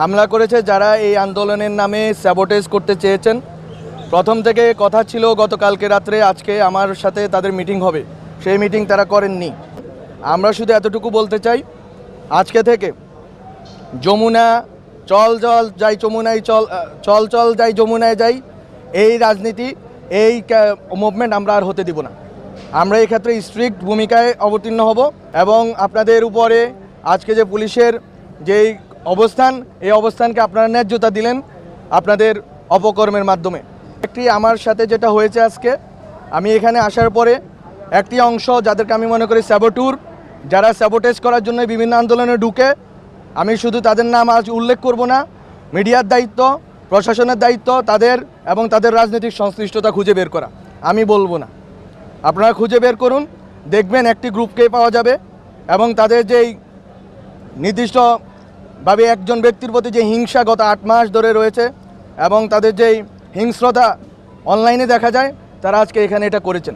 হামলা করেছে যারা এই আন্দোলনের নামে স্যাবোটেজ করতে চেয়েছেন। প্রথম থেকে কথা ছিল গতকালকে রাত্রে, আজকে আমার সাথে তাদের মিটিং হবে। সেই মিটিং তারা করেননি। আমরা শুধু এতটুকু বলতে চাই, আজকে থেকে যমুনা, চল চল যাই যমুনায় চল চল চল যাই যমুনায় যাই, এই রাজনীতি, এই মুভমেন্ট আমরা আর হতে দিব না। আমরা এই ক্ষেত্রে স্ট্রিক্ট ভূমিকায় অবতীর্ণ হব এবং আপনাদের উপরে আজকে যে পুলিশের যেই অবস্থান, এই অবস্থানকে আপনারা ন্যায্যতা দিলেন আপনাদের অপকর্মের মাধ্যমে। একটি আমার সাথে যেটা হয়েছে আজকে, আমি এখানে আসার পরে একটি অংশ যাদেরকে আমি মনে করি স্যাবোটুর যারা স্যাবোটেজ করার জন্য বিভিন্ন আন্দোলনে ঢুকে, আমি শুধু তাদের নাম আজ উল্লেখ করব না, মিডিয়ার দায়িত্ব, প্রশাসনের দায়িত্ব, তাদের এবং তাদের রাজনৈতিক সংশ্লিষ্টতা খুঁজে বের করা। আমি বলব না। আপনারা খুঁজে বের করুন, দেখবেন একটি গ্রুপকেই পাওয়া যাবে এবং তাদের যেই নির্দিষ্টভাবে একজন ব্যক্তির প্রতি যে হিংসা গত আট মাস ধরে রয়েছে এবং তাদের যেই হিংস্রতা অনলাইনে দেখা যায়, তারা আজকে এখানে এটা করেছেন।